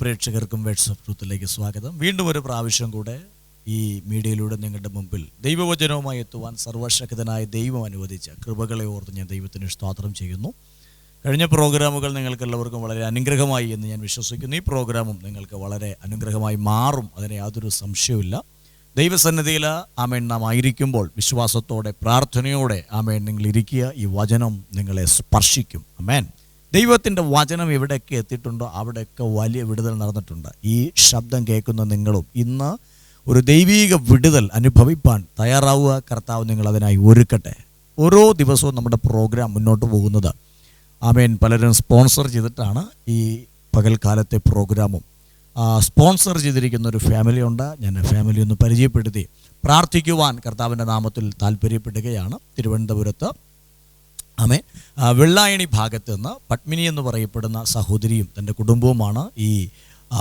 പ്രേക്ഷകർക്കും വാട്സപ്പ് ട്രൂത്തിലേക്ക് സ്വാഗതം. വീണ്ടും ഒരു പ്രാവശ്യം കൂടെ ഈ മീഡിയയിലൂടെ നിങ്ങളുടെ മുമ്പിൽ ദൈവവചനവുമായി എത്തുവാൻ സർവശക്തനായ ദൈവം അനുവദിച്ച കൃപകളെ ഓർത്ത് ഞാൻ ദൈവത്തിന് സ്തോത്രം ചെയ്യുന്നു. കഴിഞ്ഞ പ്രോഗ്രാമുകൾ നിങ്ങൾക്ക് എല്ലാവർക്കും വളരെ അനുഗ്രഹമായി എന്ന് ഞാൻ വിശ്വസിക്കുന്നു. ഈ പ്രോഗ്രാമും നിങ്ങൾക്ക് വളരെ അനുഗ്രഹമായി മാറും അതിന് യാതൊരു സംശയവുമില്ല. ദൈവസന്നിധിയിൽ ആമേൻ നാം ആയിരിക്കുമ്പോൾ വിശ്വാസത്തോടെ പ്രാർത്ഥനയോടെ ആമേൻ നിങ്ങൾ ഇരിക്കുക. ഈ വചനം നിങ്ങളെ സ്പർശിക്കും. അമേൻ ദൈവത്തിന്റെ വചനം എവിടെയൊക്കെ എത്തിയിട്ടുണ്ടോ അവിടെയൊക്കെ വലിയ വിടുതൽ നടന്നിട്ടുണ്ട്. ഈ ശബ്ദം കേൾക്കുന്ന നിങ്ങളും ഇന്ന് ഒരു ദൈവീക വിടുതൽ അനുഭവിപ്പാൻ തയ്യാറാവുക. കർത്താവ് നിങ്ങൾ അതിനായി ഒരുക്കട്ടെ. ഓരോ ദിവസവും നമ്മുടെ പ്രോഗ്രാം മുന്നോട്ട് പോകുന്നത്. ആമേൻ. പലരും സ്പോൺസർ ചെയ്തിട്ടാണ് ഈ പകൽക്കാലത്തെ പ്രോഗ്രാമും. സ്പോൺസർ ചെയ്തിരിക്കുന്ന ഒരു ഫാമിലി ഉണ്ട്. ഞാൻ ഫാമിലി ഒന്ന് പരിചയപ്പെടുത്തി. പ്രാർത്ഥിക്കുവാൻ കർത്താവിന്റെ നാമത്തിൽ താല്പര്യപ്പെടുകയാണ് തിരുവനന്തപുരത്ത് ആമേ വെള്ളായണി ഭാഗത്ത് നിന്ന് പത്മിനി എന്ന് പറയപ്പെടുന്ന സഹോദരിയും തന്റെ കുടുംബവുമാണ് ഈ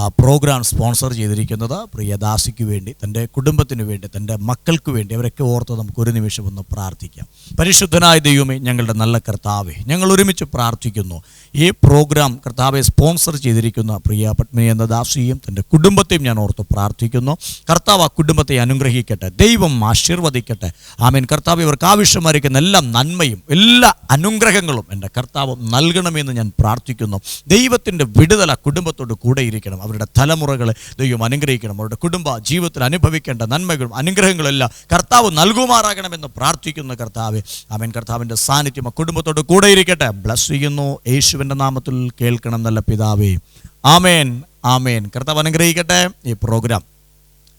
പ്രോഗ്രാം സ്പോൺസർ ചെയ്തിരിക്കുന്നത് പ്രിയദാസിക്ക് വേണ്ടി തന്റെ കുടുംബത്തിന് വേണ്ടി തന്റെ മക്കൾക്ക് വേണ്ടി. അവരൊക്കെ ഓർത്ത് നമുക്ക് ഒരു നിമിഷം ഒന്ന് പ്രാർത്ഥിക്കാം. പരിശുദ്ധനായ ദൈവമേ ഞങ്ങളുടെ നല്ല കർത്താവെ ഞങ്ങൾ ഒരുമിച്ച് പ്രാർത്ഥിക്കുന്നു. ഈ പ്രോഗ്രാം കർത്താവെ സ്പോൺസർ ചെയ്തിരിക്കുന്ന പ്രിയ പത്മിനി എന്ന ദാസിയും തന്റെ കുടുംബത്തെയും ഞാൻ ഓർത്ത് പ്രാർത്ഥിക്കുന്നു. കർത്താവ് ആ കുടുംബത്തെ അനുഗ്രഹിക്കട്ടെ ദൈവം ആശീർവദിക്കട്ടെ. ആമേൻ. കർത്താവ് ഇവർക്ക് ആവശ്യമായിരിക്കുന്ന എല്ലാ നന്മയും എല്ലാ അനുഗ്രഹങ്ങളും എന്റെ കർത്താവ് നൽകണമെന്ന് ഞാൻ പ്രാർത്ഥിക്കുന്നു. ദൈവത്തിന്റെ വിടുതല കുടുംബത്തോട് കൂടെ ഇരിക്കണം അവരുടെ തലമുറകളെ ദൈവം അനുഗ്രഹിക്കണം. അവരുടെ കുടുംബ ജീവിതത്തിൽ അനുഭവിക്കേണ്ട നന്മകളും അനുഗ്രഹങ്ങളെല്ലാം കർത്താവ് നൽകുമാറാകണമെന്ന് പ്രാർത്ഥിക്കുന്ന കർത്താവ് അവൻ കർത്താവിന്റെ സാന്നിധ്യം ആ കുടുംബത്തോട് കൂടെ ഇരിക്കട്ടെ. ബ്ലസ് ചെയ്യുന്നു. യേശുവിന്റെ നാമത്തിൽ കേൾക്കണം നല്ല പിതാവേ. ആമേൻ. ആമേൻ. കർത്താവ് അനുഗ്രഹിക്കട്ടെ ഈ പ്രോഗ്രാം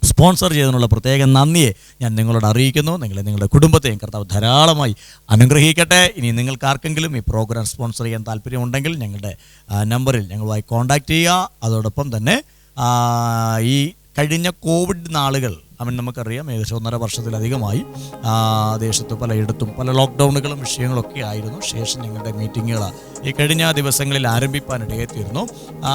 സ്പോൺസർ ചെയ്തതിനുള്ള പ്രത്യേക നന്ദിയെ ഞാൻ നിങ്ങളോട് അറിയിക്കുന്നു. നിങ്ങളെ നിങ്ങളുടെ കുടുംബത്തെയും കർത്താവ് ധാരാളമായി അനുഗ്രഹിക്കട്ടെ. ഇനി നിങ്ങൾക്ക് ആർക്കെങ്കിലും ഈ പ്രോഗ്രാം സ്പോൺസർ ചെയ്യാൻ താല്പര്യമുണ്ടെങ്കിൽ ഞങ്ങളുടെ നമ്പറിൽ ഞങ്ങളുമായി കോൺടാക്റ്റ് ചെയ്യുക. അതോടൊപ്പം തന്നെ ഈ കഴിഞ്ഞ കോവിഡ് നാളുകൾ അവൻ നമുക്കറിയാം ഏകദേശം ഒന്നര വർഷത്തിലധികമായി ദേശത്ത് പലയിടത്തും പല ലോക്ക്ഡൗണുകളും വിഷയങ്ങളൊക്കെ ആയിരുന്നു. ശേഷം ഞങ്ങളുടെ മീറ്റിങ്ങുകൾ ഈ കഴിഞ്ഞ ദിവസങ്ങളിൽ ആരംഭിക്കാനിടയെത്തിയിരുന്നു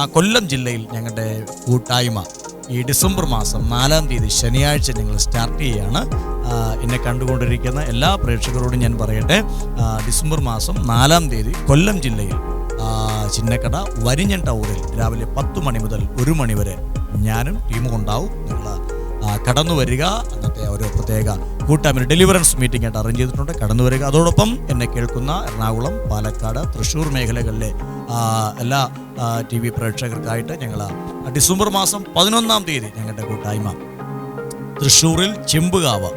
കൊല്ലം ജില്ലയിൽ ഞങ്ങളുടെ കൂട്ടായ്മ ഈ ഡിസംബർ മാസം നാലാം തീയതി ശനിയാഴ്ച ഞങ്ങൾ സ്റ്റാർട്ട് ചെയ്യുകയാണ് എന്നെ കണ്ടുകൊണ്ടിരിക്കുന്ന എല്ലാ പ്രേക്ഷകരോടും ഞാൻ പറയട്ടെ ഡിസംബർ മാസം നാലാം തീയതി കൊല്ലം ജില്ലയിൽ ചിന്നക്കട വരിഞ്ഞൻ ടൗണിൽ രാവിലെ പത്ത് മണി മുതൽ ഒരു മണി വരെ ഞാനും ടീമും ഉണ്ടാവും. നിങ്ങൾ കടന്നു വരിക. അന്നത്തെ ഒരു പ്രത്യേക കൂട്ടായ്മ ഡെലിവറൻസ് മീറ്റിംഗ് ആയിട്ട് അറേഞ്ച് ചെയ്തിട്ടുണ്ട്. കടന്നു വരിക. അതോടൊപ്പം എന്നെ കേൾക്കുന്ന എറണാകുളം പാലക്കാട് തൃശ്ശൂർ മേഖലകളിലെ എല്ലാ ടി വി പ്രേക്ഷകർക്കായിട്ട് ഞങ്ങൾ ഡിസംബർ മാസം പതിനൊന്നാം തീയതി ഞങ്ങളുടെ കൂട്ടായ്മ തൃശ്ശൂരിൽ ചെമ്പുകാവ്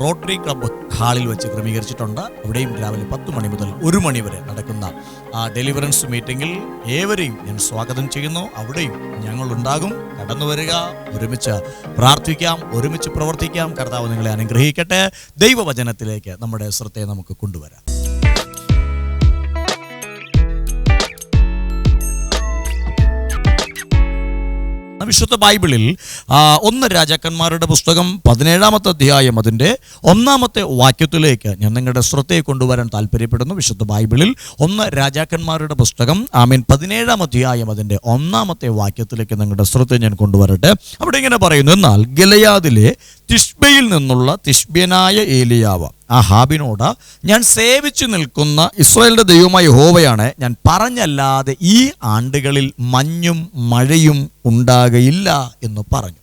റോട്ടറി ക്ലബ്ബ് ഹാളിൽ വെച്ച് ക്രമീകരിച്ചിട്ടുണ്ട്. അവിടെയും രാവിലെ പത്ത് മണി മുതൽ ഒരു മണി വരെ നടക്കുന്ന ആ ഡെലിവറൻസ് മീറ്റിംഗിൽ ഏവരെയും ഞാൻ സ്വാഗതം ചെയ്യുന്നു. അവിടെയും ഞങ്ങളുണ്ടാകും. കടന്നു വരിക. ഒരുമിച്ച് പ്രാർത്ഥിക്കാം. ഒരുമിച്ച് പ്രവർത്തിക്കാം. കർത്താവ് നിങ്ങളെ അനുഗ്രഹിക്കട്ടെ. ദൈവവചനത്തിലേക്ക് നമ്മുടെ ശ്രദ്ധയെ നമുക്ക് കൊണ്ടുവരാം. വിശുദ്ധ ബൈബിളിൽ ഒന്ന് രാജാക്കന്മാരുടെ പുസ്തകം പതിനേഴാമത്തെ അധ്യായം അതിന്റെ ഒന്നാമത്തെ വാക്യത്തിലേക്ക് ഞാൻ നിങ്ങളുടെ ശ്രദ്ധയെ കൊണ്ടുവരാൻ താല്പര്യപ്പെടുന്നു. വിശുദ്ധ ബൈബിളിൽ ഒന്ന് രാജാക്കന്മാരുടെ പുസ്തകം ആമീൻ പതിനേഴാം അധ്യായം അതിന്റെ ഒന്നാമത്തെ വാക്യത്തിലേക്ക് നിങ്ങളുടെ ശ്രദ്ധ ഞാൻ കൊണ്ടുവരട്ടെ. അവിടെ ഇങ്ങനെ പറയുന്നു എന്നാൽ ഗലയാദിലെ തിഷ്ബയിൽ നിന്നുള്ള തിഷ്ബ്യനായ ഏലിയാവ് ആ ഹാബിനോട് ഞാൻ സേവിച്ചു നിൽക്കുന്ന ഇസ്രായേലിന്റെ ദൈവമായ ഹോവയാണ് ഞാൻ പറഞ്ഞല്ലാതെ ഈ ആണ്ടുകളിൽ മഞ്ഞും മഴയും ഉണ്ടാകയില്ല എന്ന് പറഞ്ഞു.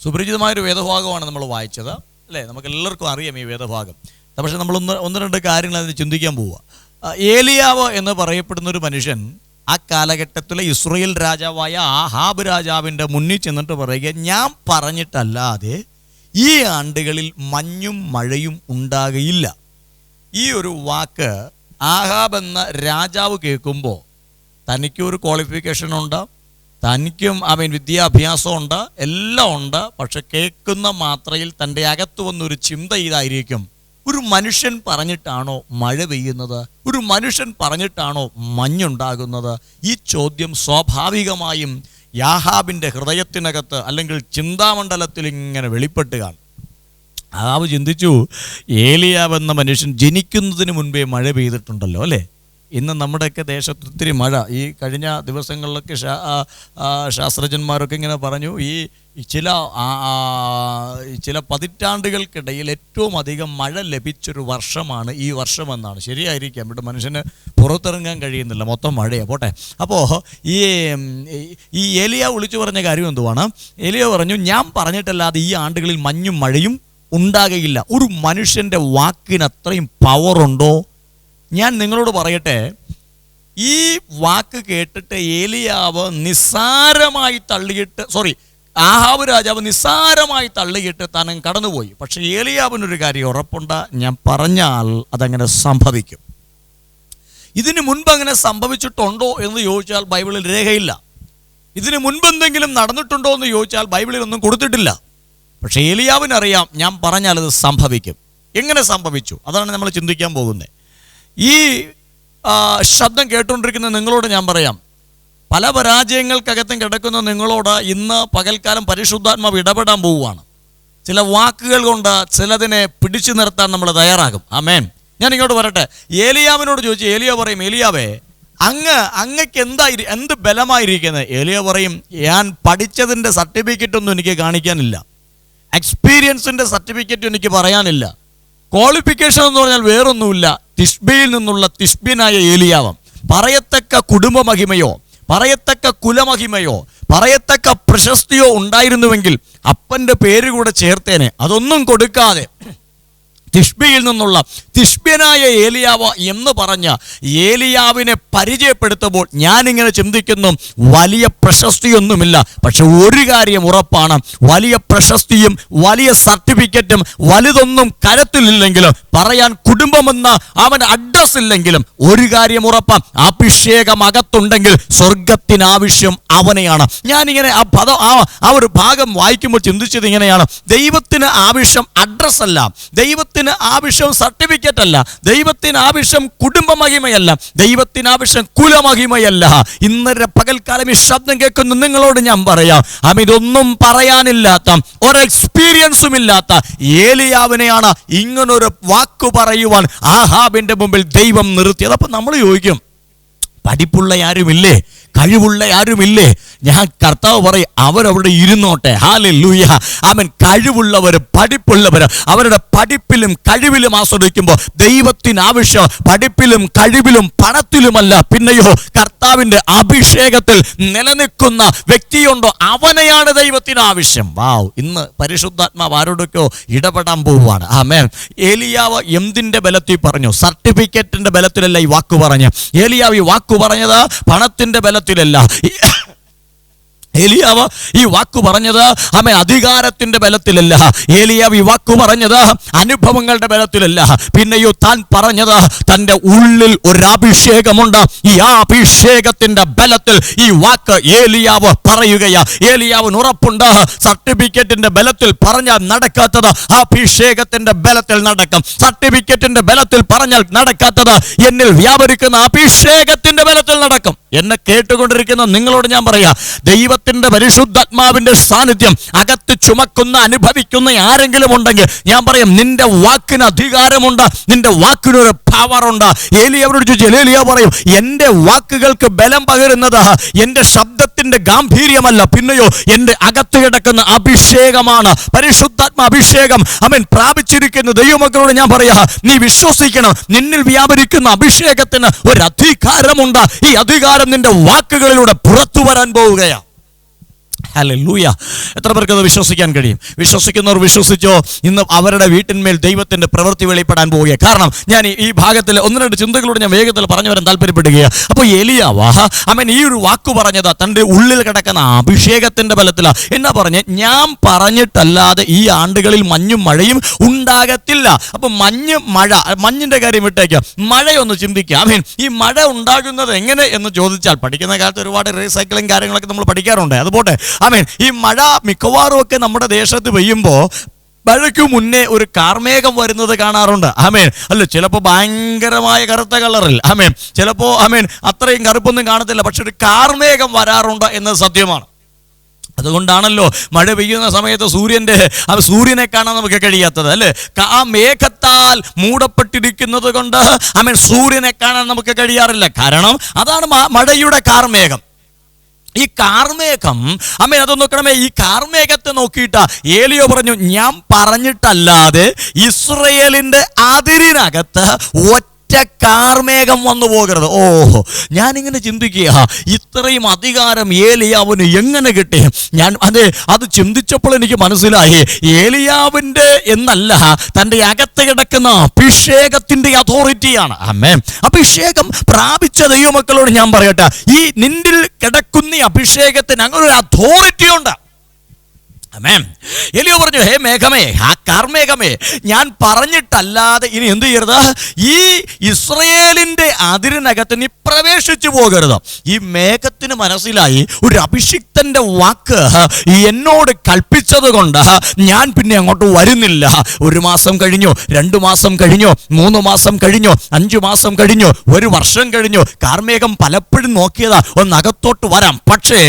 സുപരിചിതമായൊരു വേദഭാഗമാണ് നമ്മൾ വായിച്ചത് അല്ലേ? നമുക്ക് എല്ലാവർക്കും അറിയാം ഈ വേദഭാഗം. പക്ഷേ നമ്മൾ ഒന്ന് ഒന്ന് രണ്ട് കാര്യങ്ങൾ അതിന് ചിന്തിക്കാൻ പോവുക. ഏലിയാവ് എന്ന് പറയപ്പെടുന്ന ഒരു മനുഷ്യൻ ആ കാലഘട്ടത്തിലെ ഇസ്രയേൽ രാജാവായ ആഹാബ് രാജാവിന്റെ മുന്നിൽ ചെന്നിട്ട് പറയുക ഞാൻ പറഞ്ഞിട്ടല്ലാതെ ഈ ആണ്ടുകളിൽ മഞ്ഞും മഴയും ഉണ്ടാകയില്ല. ഈ ഒരു വാക്ക് ആഹാബ് എന്ന രാജാവ് കേൾക്കുമ്പോൾ തനിക്കും ഒരു ക്വാളിഫിക്കേഷൻ ഉണ്ട് തനിക്കും അവൻ വിദ്യാഭ്യാസമുണ്ട് എല്ലാം ഉണ്ട് പക്ഷെ കേൾക്കുന്ന മാത്രയിൽ തന്റെ അകത്ത് വന്നൊരു ചിന്ത ഇതായിരിക്കും. ഒരു മനുഷ്യൻ പറഞ്ഞിട്ടാണോ മഴ പെയ്യുന്നത്? ഒരു മനുഷ്യൻ പറഞ്ഞിട്ടാണോ മഞ്ഞുണ്ടാകുന്നത്? ഈ ചോദ്യം സ്വാഭാവികമായും യാഹാബിന്റെ ഹൃദയത്തിനകത്ത് അല്ലെങ്കിൽ ചിന്താമണ്ഡലത്തിൽ ഇങ്ങനെ വെളിപ്പെട്ട് കാണും. ആവ് ചിന്തിച്ചു ഏലിയാവ് എന്ന മനുഷ്യൻ ജനിക്കുന്നതിന് മുൻപേ മഴ പെയ്തിട്ടുണ്ടല്ലോ അല്ലേ? ഇന്ന് നമ്മുടെയൊക്കെ ദേശത്ത് ഒത്തിരി മഴ. ഈ കഴിഞ്ഞ ദിവസങ്ങളിലൊക്കെ ശാസ്ത്രജ്ഞന്മാരൊക്കെ ഇങ്ങനെ പറഞ്ഞു ഈ ചില ചില പതിറ്റാണ്ടുകൾക്കിടയിൽ ഏറ്റവും അധികം മഴ ലഭിച്ചൊരു വർഷമാണ് ഈ വർഷമെന്നാണ്. ശരിയായിരിക്കാം. ഇവിടെ മനുഷ്യന് പുറത്തിറങ്ങാൻ കഴിയുന്നില്ല. മൊത്തം മഴയാണ് പോട്ടെ. അപ്പോൾ ഈ ഈ- എലിയ വിളിച്ചു പറഞ്ഞ കാര്യം എന്തുവാണ്? ഏലിയ പറഞ്ഞു ഞാൻ പറഞ്ഞിട്ടല്ലാതെ ഈ ആണ്ടുകളിൽ മഞ്ഞും മഴയും ഉണ്ടാകയില്ല. ഒരു മനുഷ്യന്റെ വാക്കിന് അത്രയും പവറുണ്ടോ ഞാൻ നിങ്ങളോട് പറയട്ടെ ഈ വാക്ക് കേട്ടിട്ട് ഏലിയാവ് നിസ്സാരമായി തള്ളിയിട്ട് സോറി ആഹാവ് രാജാവ് നിസ്സാരമായി തള്ളിയിട്ട് താനും കടന്നുപോയി. പക്ഷേ ഏലിയാവിനൊരു കാര്യം ഉറപ്പുണ്ട ഞാൻ പറഞ്ഞാൽ അതങ്ങനെ സംഭവിക്കും. ഇതിനു മുൻപ് അങ്ങനെ സംഭവിച്ചിട്ടുണ്ടോ എന്ന് ചോദിച്ചാൽ ബൈബിളിൽ രേഖയില്ല. ഇതിനു മുൻപ് എന്തെങ്കിലും നടന്നിട്ടുണ്ടോ എന്ന് ചോദിച്ചാൽ ബൈബിളിൽ ഒന്നും കൊടുത്തിട്ടില്ല. പക്ഷേ ഏലിയാവിനറിയാം ഞാൻ പറഞ്ഞാൽ അത് സംഭവിക്കും. എങ്ങനെ സംഭവിച്ചു? അതാണ് നമ്മൾ ചിന്തിക്കാൻ പോകുന്നത്. ഈ ശബ്ദം കേട്ടുകൊണ്ടിരിക്കുന്ന നിങ്ങളോട് ഞാൻ പറയാം. പല പരാജയങ്ങൾക്കകത്തും കിടക്കുന്ന നിങ്ങളോട് ഇന്ന് പകൽക്കാലം പരിശുദ്ധാത്മാവ് ഇടപെടാൻ പോവുകയാണ്. ചില വാക്കുകൾ കൊണ്ട് ചിലതിനെ പിടിച്ചു നിർത്താൻ നമ്മൾ തയ്യാറാകും. ആമേൻ. ഞാൻ ഇങ്ങോട്ട് വരട്ടെ. ഏലിയാവിനോട് ചോദിച്ചു ഏലിയ പറയും ഏലിയാവേ അങ്ങ് അങ്ങക്ക് എന്തായി എന്ത് ബലമായിരിക്കുന്നത്? ഏലിയ പറയും ഞാൻ പഠിച്ചതിന്റെ സർട്ടിഫിക്കറ്റ് ഒന്നും എനിക്ക് കാണിക്കാനില്ല. എക്സ്പീരിയൻസിന്റെ സർട്ടിഫിക്കറ്റ് എനിക്ക് പറയാനില്ല. ക്വാളിഫിക്കേഷൻ എന്ന് പറഞ്ഞാൽ വേറൊന്നുമില്ല. തിഷ്ബിയിൽ നിന്നുള്ള തിഷ്ബിനായ ഏലിയാവം. പറയത്തക്ക കുടുംബമഹിമയോ പറയത്തക്ക കുലമഹിമയോ പറയത്തക്ക പ്രശസ്തിയോ ഉണ്ടായിരുന്നുവെങ്കിൽ അപ്പന്റെ പേര് കൂടെ ചേർത്തേനെ. അതൊന്നും കൊടുക്കാതെ. തിഷ്ബിയിൽ നിന്നുള്ള തിഷ്ബിയനായ ഏലിയാവ എന്ന് പറഞ്ഞ ഏലിയാവിനെ പരിചയപ്പെടുത്തുമ്പോൾ ഞാനിങ്ങനെ ചിന്തിക്കുന്നു വലിയ പ്രശസ്തിയൊന്നുമില്ല. പക്ഷെ ഒരു കാര്യം ഉറപ്പാണ് വലിയ പ്രശസ്തിയും വലിയ സർട്ടിഫിക്കറ്റും വലുതൊന്നും കരത്തിലില്ലെങ്കിലും പറയാൻ കുടുംബമെന്ന അവൻ അഡ്രസ് ഇല്ലെങ്കിലും ഒരു കാര്യം ഉറപ്പാണ് അഭിഷേകം അകത്തുണ്ടെങ്കിൽ സ്വർഗത്തിനാവശ്യം അവനെയാണ്. ഞാനിങ്ങനെ ആ പദം ആ ആ ഒരു ഭാഗം വായിക്കുമ്പോൾ ചിന്തിച്ചത് ഇങ്ങനെയാണ്. ദൈവത്തിന് ആവശ്യം അഡ്രസ് അല്ല. ദൈവത്തിന് ആവശ്യം സർട്ടിഫിക്കറ്റ് അല്ല. ദൈവത്തിന് ആവശ്യം കുടുംബ മഹിമയല്ല ദൈവത്തിന് ആവശ്യം കുലമഹിമയല്ല. ഇന്നലെ പകൽക്കാലം ഈ ശബ്ദം കേൾക്കുന്ന. നിങ്ങളോട് ഞാൻ പറയാം. അമിതൊന്നും പറയാനില്ലാത്ത ഒരു എക്സ്പീരിയൻസും ഇല്ലാത്ത ഏലിയാവിനെയാണ് ഇങ്ങനൊരു വാക്കു പറയുവാൻ ആഹാബിന്റെ മുമ്പിൽ ദൈവം നിർത്തിയത്. അപ്പൊ നമ്മൾ ചോദിക്കും പഠിപ്പുള്ള ആരുമില്ലേ? കഴിവുള്ള ആരുമില്ലേ? ഞാൻ കർത്താവ് പറയും അവരവിടെ ഇരുന്നോട്ടെ. ഹാലെ ലൂയ അവൻ കഴിവുള്ളവർ പഠിപ്പുള്ളവർ അവരുടെ പഠിപ്പിലും കഴിവിലും ആസ്വദിക്കുമ്പോൾ ദൈവത്തിന് ആവശ്യം പഠിപ്പിലും കഴിവിലും പണത്തിലുമല്ല പിന്നെയോ കർത്താവിന്റെ അഭിഷേകത്തിൽ നിലനിൽക്കുന്ന വ്യക്തിയുണ്ടോ? അവനെയാണ് ദൈവത്തിന് ആവശ്യം. വാവ് ഇന്ന് പരിശുദ്ധാത്മാവ് ആരോടൊക്കെയോ ഇടപെടാൻ പോവുകയാണ്. ആമേൻ. ഏലിയാവ് എന്തിന്റെ ബലത്തിൽ പറഞ്ഞു? സർട്ടിഫിക്കറ്റിന്റെ ബലത്തിലല്ല ഈ വാക്ക് പറഞ്ഞ് ഏലിയാവ് ഈ വാക്ക് പറഞ്ഞത് പണത്തിന്റെ ബലത്തിലല്ല. ഏലിയാവ് ഈ വാക്കു പറഞ്ഞത് അമ്മ അധികാരത്തിന്റെ ബലത്തിലല്ല. ഏലിയാവ് ഈ വാക്കു പറഞ്ഞത് അനുഭവങ്ങളുടെ ബലത്തിലല്ല. പിന്നെയോ താൻ പറഞ്ഞത് തന്റെ ഉള്ളിൽ ഒരു അഭിഷേകമുണ്ട് ഈ അഭിഷേകത്തിന്റെ ബലത്തിൽ ഈ വാക്ക് ഏലിയാവ് പറയുകയാ. ഏലിയാവിന് ഉറപ്പുണ്ട് സർട്ടിഫിക്കറ്റിന്റെ ബലത്തിൽ പറഞ്ഞാൽ നടക്കാത്തത് അഭിഷേകത്തിന്റെ ബലത്തിൽ നടക്കും. സർട്ടിഫിക്കറ്റിന്റെ ബലത്തിൽ പറഞ്ഞാൽ നടക്കാത്തത് എന്നിൽ വ്യാപരിക്കുന്ന അഭിഷേകത്തിന്റെ ബലത്തിൽ നടക്കും. എന്നെ കേട്ടുകൊണ്ടിരിക്കുന്ന നിങ്ങളോട് ഞാൻ പറയാ ദൈവത്തിന്റെ പരിശുദ്ധാത്മാവിന്റെ സാന്നിധ്യം അകത്ത് ചുമക്കുന്ന അനുഭവിക്കുന്ന ആരെങ്കിലും ഉണ്ടെങ്കിൽ ഞാൻ പറയും നിന്റെ വാക്കിന് അധികാരമുണ്ട്. നിന്റെ വാക്കിനൊരു പവറുണ്ട് ഏലിയവരോട് ചോദിച്ചു ഏലിയ പറയും എന്റെ വാക്കുകൾക്ക് ബലം പകരുന്നത് എന്റെ ശബ്ദത്തിന്റെ ഗാംഭീര്യമല്ല. പിന്നെയോ എന്റെ അകത്ത് കിടക്കുന്ന അഭിഷേകമാണ്. പരിശുദ്ധാത്മ അഭിഷേകം അവൻ പ്രാപിച്ചിരിക്കുന്ന. ദൈവമക്കളോട് ഞാൻ പറയാ നീ വിശ്വസിക്കണം. നിന്നിൽ വ്യാപരിക്കുന്ന അഭിഷേകത്തിന് ഒരു അധികാരമുണ്ട്. ഈ അധികാരം നിന്റെ വാക്കുകളിലൂടെ പുറത്തു വരാൻ പോവുകയാണ്. ഹല്ലേലൂയ എത്ര പേർക്ക് അത് വിശ്വസിക്കാൻ കഴിയും? വിശ്വസിക്കുന്നവർ വിശ്വസിച്ചോ? ഇന്ന് അവരുടെ വീട്ടിന്മേൽ ദൈവത്തിന്റെ പ്രവൃത്തി വെളിപ്പെടാൻ പോവുക കാരണം ഞാൻ ഈ- ഭാഗത്തിൽ ഒന്ന് രണ്ട് ചിന്തകളോട് ഞാൻ വേഗത്തിൽ പറഞ്ഞു വരാൻ താല്പര്യപ്പെടുകയാണ്. അപ്പോൾ എലിയാവാഹ അവൻ ഈ ഒരു വാക്ക് പറഞ്ഞത് തന്റെ ഉള്ളിൽ കിടക്കുന്ന അഭിഷേകത്തിന്റെ ബലത്തിലാണ് എന്നാ പറഞ്ഞ്? ഞാൻ പറഞ്ഞിട്ടല്ലാതെ ഈ ആണ്ടുകളിൽ മഞ്ഞും മഴയും ഉണ്ടാകത്തില്ല. അപ്പൊ മഞ്ഞ് മഴ മഞ്ഞിന്റെ കാര്യം വിട്ടേക്കുക മഴയൊന്ന് ചിന്തിക്കുക അമീൻ ഈ മഴ ഉണ്ടാകുന്നത് എങ്ങനെ എന്ന് ചോദിച്ചാൽ പഠിക്കുന്ന കാലത്ത് ഒരുപാട് റീസൈക്ലിംഗ് കാര്യങ്ങളൊക്കെ നമ്മൾ പഠിക്കാറുണ്ട്. അതുപോട്ടെ ആമേൻ. ഈ മഴ മിക്കവാറും ഒക്കെ നമ്മുടെ ദേശത്ത് പെയ്യുമ്പോൾ മഴയ്ക്ക് മുന്നേ ഒരു കാർമേഘം വരുന്നത് കാണാറുണ്ട്. ആമേൻ. അല്ല ചിലപ്പോൾ ഭയങ്കരമായ കറുത്ത കളറിൽ. ആമേൻ. ചിലപ്പോൾ ആമേൻ അത്രയും കറുപ്പൊന്നും കാണത്തില്ല പക്ഷെ ഒരു കാർമേഘം വരാറുണ്ട് എന്നത് സത്യമാണ്. അതുകൊണ്ടാണല്ലോ മഴ പെയ്യുന്ന സമയത്ത് സൂര്യന്റെ ആ സൂര്യനെ കാണാൻ നമുക്ക് കഴിയാത്തത് അല്ലേ? ആ മേഘത്താൽ മൂടപ്പെട്ടിരിക്കുന്നത് കൊണ്ട് ആമേൻ സൂര്യനെ കാണാൻ നമുക്ക് കഴിയാറില്ല. കാരണം അതാണ് മഴയുടെ കാർമേഘം. ഈ കാർമേഘം അമ്മ അത് നോക്കണമേ ഈ കാർമേഘത്തെ നോക്കിയിട്ട് ഏലിയോ പറഞ്ഞു ഞാൻ പറഞ്ഞിട്ടല്ലാതെ ഇസ്രയേലിന്റെ അതിരിനകത്ത് ഒറ്റ കാർമേഘം വന്നു പോകരുത്. ഓ ഞാനിങ്ങനെ ചിന്തിക്കുക ഇത്രയും അധികാരം ഏലിയാവിന് എങ്ങനെ കിട്ടി? ഞാൻ അതെ അത് ചിന്തിച്ചപ്പോൾ എനിക്ക് മനസ്സിലായി. ഏലിയാവിന്റെ എന്നല്ല തന്റെ അകത്ത് കിടക്കുന്ന അഭിഷേകത്തിന്റെ അതോറിറ്റിയാണ്. അമ്മേ അഭിഷേകം പ്രാപിച്ച ദൈവമക്കളോട് ഞാൻ പറയട്ടെ ഈ നിന്നിൽ കിടക്കുന്ന അഭിഷേകത്തിന് അങ്ങനെ ഒരു അതോറിറ്റി ഉണ്ട് അമേൻ എലിയോ പറഞ്ഞു ഹേ മേഘമേ ആ കാർമേഘമേ ഞാൻ പറഞ്ഞിട്ടല്ലാതെ ഇനി എന്ത് ചെയ്യരുത്? ഈ ഇസ്രയേലിന്റെ അതിരിനകത്ത് നീ പ്രവേശിച്ചു പോകരുത്. ഈ മേഘത്തിന് മനസ്സിലായി ഒരു അഭിഷിക്തന്റെ വാക്ക് എന്നോട് കൽപ്പിച്ചത് കൊണ്ട് ഞാൻ പിന്നെ അങ്ങോട്ട് വരുന്നില്ല. ഒരു മാസം കഴിഞ്ഞു രണ്ടു മാസം കഴിഞ്ഞു മൂന്ന് മാസം കഴിഞ്ഞു അഞ്ചു മാസം കഴിഞ്ഞു ഒരു വർഷം കഴിഞ്ഞു. കാർമേഘം പലപ്പോഴും നോക്കിയതാ ഒന്ന് അകത്തോട്ട് വരാം. പക്ഷേ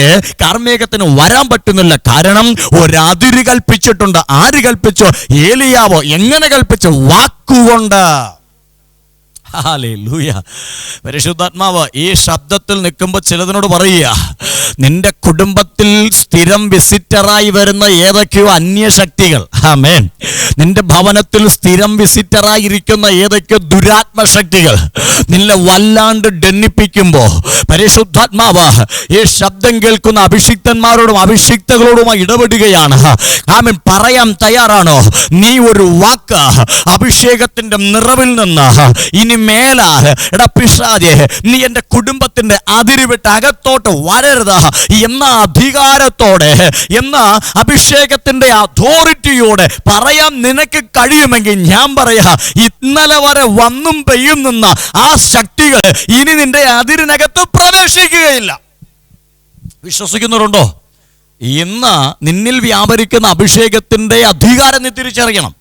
കാർമേഘത്തിന് വരാൻ പറ്റുന്നില്ല. കാരണം ഒരതിര് കൽപ്പിച്ചിട്ടുണ്ട്. ആര് കൽപ്പിച്ചോ? ഏലിയാവോ. എങ്ങനെ കൽപ്പിച്ചോ? വാക്കുകൊണ്ട്. ഹല്ലേലൂയ. പരിശുദ്ധാത്മാവ് ഈ ശബ്ദത്തിൽ നിൽക്കുമ്പോൾ ചിലതിനോട് പറയുക നിന്റെ കുടുംബത്തിൽ സ്ഥിരം വിസിറ്ററായി വരുന്ന ഏതൊക്കെയോ അന്യശക്തികൾ. ആമേൻ. നിന്റെ ഭവനത്തിൽ സ്ഥിരം വിസിറ്ററായി ഇരിക്കുന്ന ഏതൊക്കെയോ ദുരാത്മശക്തികൾ നിന്നെ വല്ലാണ്ട് ഡെന്നിപ്പിക്കുമ്പോൾ പരിശുദ്ധാത്മാവ് ഈ ശബ്ദം കേൾക്കുന്ന അഭിഷിക്തന്മാരോടും അഭിഷിക്തകളോടുമായി ഇടപെടുകയാണ്. ആമേൻ. പറയാൻ തയ്യാറാണോ? നീ ഒരു വാക്ക് അഭിഷേകത്തിന്റെ നിറവിൽ നിന്ന് ഇനി മേലാൽ. എടാ പിഷാജെ നീ എന്റെ കുടുംബത്തിന്റെ അതിര് വിട്ട് അകത്തോട്ട് വരരുത്. എന്ന അധികാരത്തോടെ എന്ന അഭിഷേകത്തിന്റെ അതോറിറ്റിയോടെ പറയാൻ നിനക്ക് കഴിയുമെങ്കിൽ ഞാൻ പറയാ ഇന്നലെ വരെ വന്നും പെയ്യും നിന്ന ആ ശക്തികൾ ഇനി നിന്റെ അതിരിനകത്ത് പ്രവേശിക്കുകയില്ല. വിശ്വസിക്കുന്നവരുണ്ടോ? ഇന്ന് നിന്നിൽ വ്യാപരിക്കുന്ന അഭിഷേകത്തിന്റെ അധികാരം നീ തിരിച്ചറിയണം.